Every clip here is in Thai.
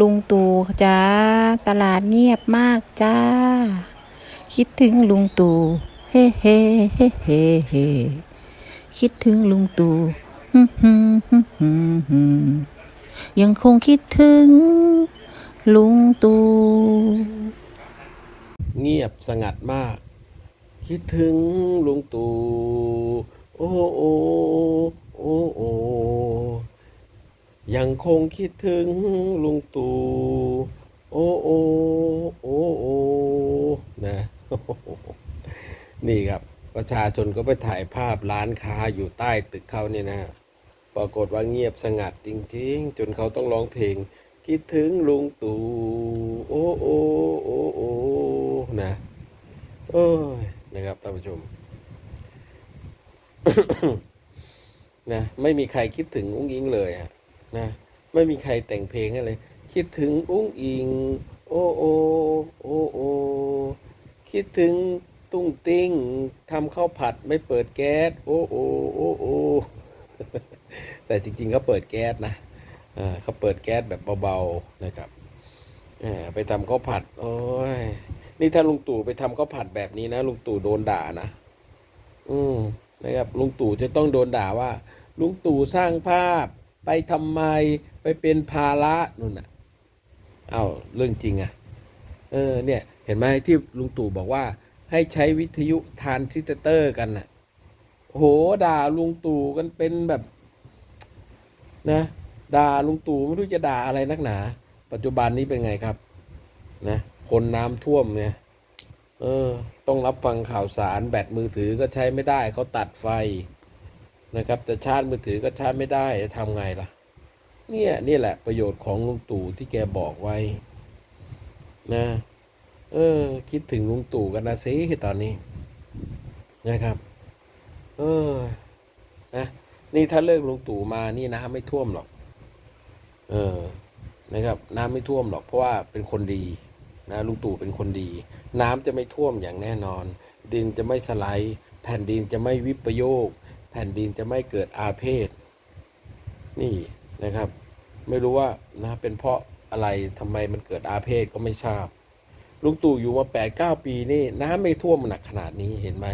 ลุงตู่จ้า ตลาดเงียบมากจ้า คิดถึงลุงตู่เฮ้เฮ้เฮ้เฮ้เฮ้คิดถึงลุงตู่ฮึ่มฮึ่มฮึ่มฮึ่มยังคงคิดถึง ลุงตู่เงียบสงัดมาก คิดถึงลุงตู่โอ้โอโอ้โอ ยังคงคิดถึงลุงตู่โอ้โอ้โอ้โอนะนี่ครับ ประชาชนก็ไปถ่ายภาพร้านค้าอยู่ใต้ตึกเขาเนี่ยนะปรากฏว่าเงียบสงัดจริง ๆ จนเขาต้องร้องเพลง คิดถึงลุงตู่โอ้โอ้โอ้โอ้นะโอ้ยนะครับท่านผู้ชมนะไม่มีใครคิดถึงอุ้งอิงเลยอะ นะไม่มีใครแต่งเพลงให้เลยคิดถึงอุ้งอิง โอ้โอโอโอคิดถึงตุ้งติ้งทำข้าวผัดไม่เปิดแก๊สโอ้โอโอโอแต่จริงๆเขาเปิดแก๊สนะเขาเปิดแก๊สแบบเบาๆนะครับไปทำข้าวผัด โอ้ยนี่ถ้าลุงตู่ไปทำข้าวผัดแบบนี้นะลุงตู่โดนด่านะอืมนะครับลุงตู่จะต้องโดนด่าว่า ลุงตู่สร้างภาพ ไปทำไมไปเป็นภาระนู่นน่ะเอ้าเรื่องจริงอะเออเนี่ยเห็นไหมที่ลุงตู่บอกว่า ให้ใช้วิทยุทานซิสเตอร์กันน่ะโหด่าลุงตู่กันเป็นแบบนะด่าลุงตู่ไม่รู้จะด่าอะไรนักหนา ปัจจุบันนี้เป็นไงครับนะคนน้ำท่วมเนี่ยเออ ต้องรับฟังข่าวสารแบตมือถือก็ใช้ไม่ได้เขาตัดไฟ นะครับจะชาร์จมือถือก็ชาร์จไม่ได้จะทำไงล่ะ เนี่ยนี่แหละประโยชน์ของลุงตู่ที่แกบอกไว้ นะ เออ คิดถึงลุงตู่กันนะสิตอนนี้ นะครับ เออนะนี่ถ้าเลิกลุงตู่มานี่น้ำไม่ท่วมหรอก เออ นะครับ น้ำไม่ท่วมหรอกเพราะว่าเป็นคนดีนะลุงตู่เป็นคนดี น้ำจะไม่ท่วมอย่างแน่นอน ดินจะไม่สไลด์ แผ่นดินจะไม่วิปโยค แผ่นดินจะไม่เกิดอาเพศ นี่นะครับ ไม่รู้ว่านะเป็นเพราะอะไรทำไมมันเกิดอาเพศก็ไม่ทราบลุงตู่อยู่มาแปดเก้าปีนี่น้ำไม่ท่วมหนักขนาดนี้เห็นไหม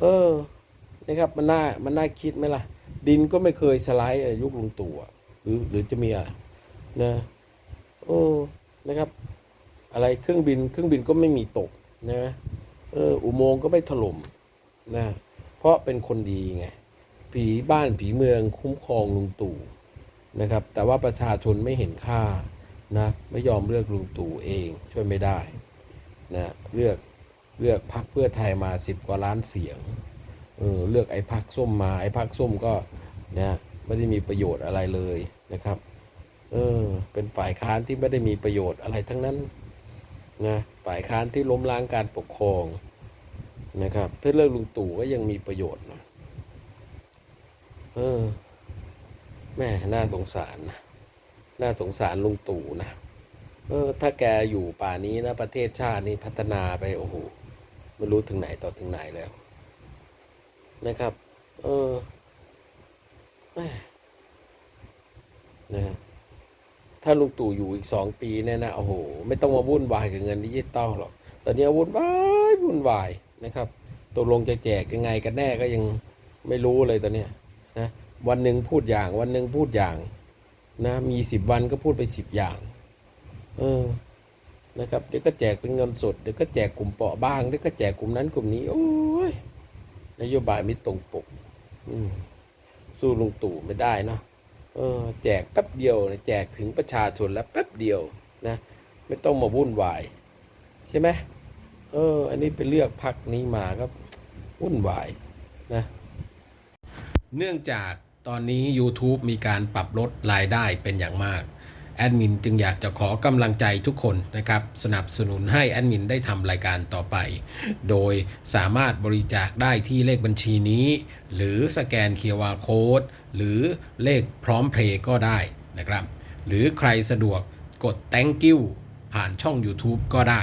เออนะครับมันน่ามันน่าคิดไหมล่ะ ดินก็ไม่เคยสไลด์ยุคลุงตู่หรือหรือจะมีอะนะโอ้นะครับ อะไรเครื่องบินเครื่องบินก็ไม่มีตกนะเอออุโมงค์ก็ไม่ถล่มนะ ราะเป็นคนดีไงผีบ้านผีเมืองคุ้มครองลุงตู่นะครับ แต่ว่าประชาชนไม่เห็นค่านะไม่ยอมเลือกลุงตู่เองช่วยไม่ได้นะเลือกเลือกพักเพื่อไทยมาสิบกว่าล้านเสียงเออเลือกไอ้พักส้มมาไอ้พักส้มก็นะไม่ได้มีประโยชน์อะไรเลยนะครับเออเป็นฝ่ายค้านที่ไม่ได้มีประโยชน์อะไรทั้งนั้นนะฝ่ายค้านที่ล้มล้างการปกครอง นะครับถ้าเลือกลุงตู่ก็ยังมีประโยชน์นะเออแม่น่าสงสารนะน่าสงสารลุงตู่นะเออ ถ้าแกอยู่ป่านี้นะ ประเทศชาตินี่พัฒนาไปโอ้โหไม่รู้ถึงไหนต่อถึงไหนแล้ว นะครับ เออแม่นะถ้าลุงตู่อยู่อีกสองปีเนี่ยนะโอ้โห ไม่ต้องมาวุ่นวายกับเงินดิจิตอลหรอกตอนนี้วุ่นวายวุ่นวาย นะครับตกลงจะแจกยังไงกันแน่ก็ยังไม่รู้เลยตอนเนี้ยนะวันหนึ่งพูดอย่างวันหนึ่งพูดอย่างนะมีสิบวันก็พูดไปสิบอย่างเออนะครับเดี๋ยวก็แจกเป็นเงินสดเดี๋ยวก็แจกกลุ่มเปราะบ้างเดี๋ยวก็แจกกลุ่มนั้นกลุ่มนี้โอ้ยนโยบายไม่ตรงปกสู้ลุงตู่ไม่ได้เนาะเออ แจกแป๊บเดียวนะแจกถึงประชาชนแล้วแป๊บเดียวนะ ไม่ต้องมาวุ่นวาย ใช่ไหม เออ อันนี้ไปเลือกพักนี้มาก็วุ่นวายนะ เนื่องจากตอนนี้ YouTube มีการปรับลดรายได้เป็นอย่างมาก แอดมินจึงอยากจะขอกำลังใจทุกคนนะครับ สนับสนุนให้แอดมินได้ทำรายการต่อไป โดยสามารถบริจาคได้ที่เลขบัญชีนี้ หรือสแกน QR Code หรือเลขพร้อมเพลย์ก็ได้นะครับ หรือใครสะดวกกด thank you ผ่านช่อง YouTube ก็ได้